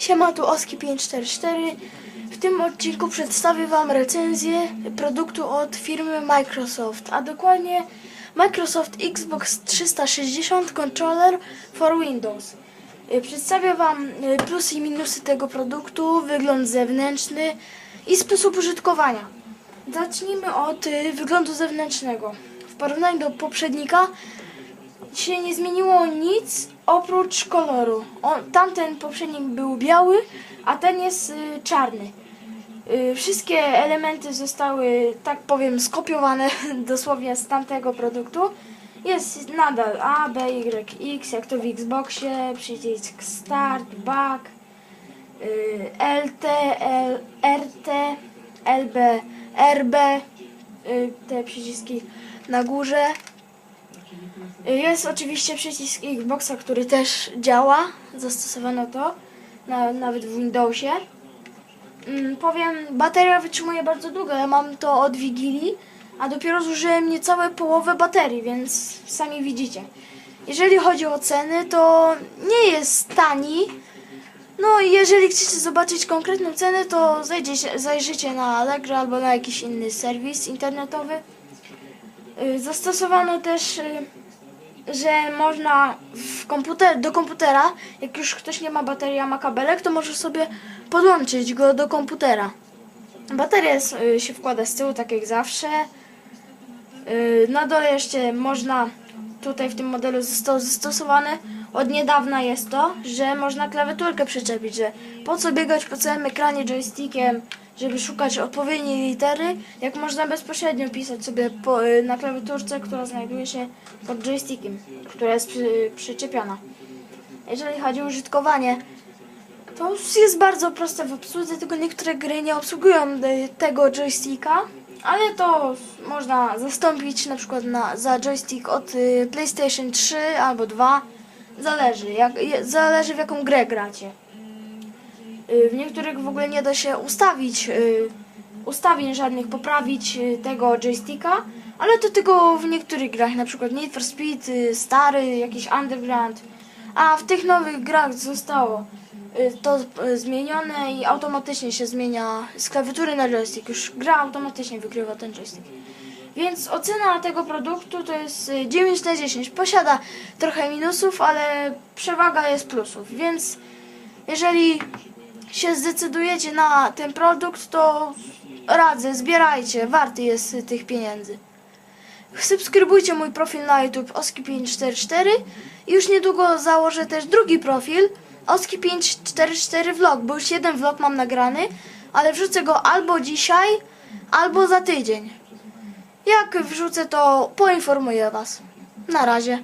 Siema, tu Oski544. W tym odcinku przedstawię Wam recenzję produktu od firmy Microsoft, a dokładnie Microsoft Xbox 360 Controller for Windows. Y, Przedstawię Wam y, plusy i minusy tego produktu, wygląd zewnętrzny i sposób użytkowania. Zacznijmy od y, wyglądu zewnętrznego. W porównaniu do poprzednika się nie zmieniło nic oprócz koloru. On, tamten poprzednik był biały, a ten jest y, czarny. Y, wszystkie elementy zostały, tak powiem, skopiowane dosłownie z tamtego produktu. Jest nadal A, B, Y, X, jak to w Xboxie, przycisk Start, Back, y, LT, L, RT, LB, RB, y, te przyciski na górze. Jest oczywiście przycisk Xboxa, który też działa. Zastosowano to na, nawet w Windowsie. Mm, powiem, bateria wytrzymuje bardzo długo. Ja mam to od Wigilii, a dopiero zużyłem niecałe połowę baterii, więc sami widzicie. Jeżeli chodzi o ceny, to nie jest tani. No i jeżeli chcecie zobaczyć konkretną cenę, to zajdziecie, zajrzycie na Allegro albo na jakiś inny serwis internetowy. Y, Zastosowano też y, że można w komputer, do komputera, jak już ktoś nie ma baterii, a ma kabelek, to może sobie podłączyć go do komputera. Bateria y, się wkłada z tyłu, tak jak zawsze. Na dole jeszcze można, tutaj w tym modelu zostało zastosowane, od niedawna jest to, że można klawiaturkę przyczepić, że po co biegać po całym ekranie joystickiem, żeby szukać odpowiedniej litery, jak można bezpośrednio pisać sobie po, y, na klawiaturce, która znajduje się pod joystickiem, która jest przy, przyczepiona. Jeżeli chodzi o użytkowanie, to jest bardzo proste w obsłudze, tylko niektóre gry nie obsługują y, tego joysticka, ale to można zastąpić na przykład na, za joystick od y, PlayStation 3 albo 2. Zależy, jak, zależy w jaką grę gracie. Y, W niektórych w ogóle nie da się ustawić y, ustawień żadnych, poprawić y, tego joysticka, ale to tylko w niektórych grach, na przykład Need for Speed, stary, jakiś Underground, a w tych nowych grach zostało to zmienione i automatycznie się zmienia z klawiatury na joystick, już gra automatycznie wygrywa ten joystick. Więc ocena tego produktu to jest y, 9 na 10. Posiada trochę minusów, ale przewaga jest plusów, więc jeżeli się zdecydujecie na ten produkt, to radzę, zbierajcie, warty jest tych pieniędzy. Subskrybujcie mój profil na YouTube Oski544 i już niedługo założę też drugi profil Oski544 Vlog, bo już jeden vlog mam nagrany, ale wrzucę go albo dzisiaj, albo za tydzień. Jak wrzucę, to poinformuję Was. Na razie.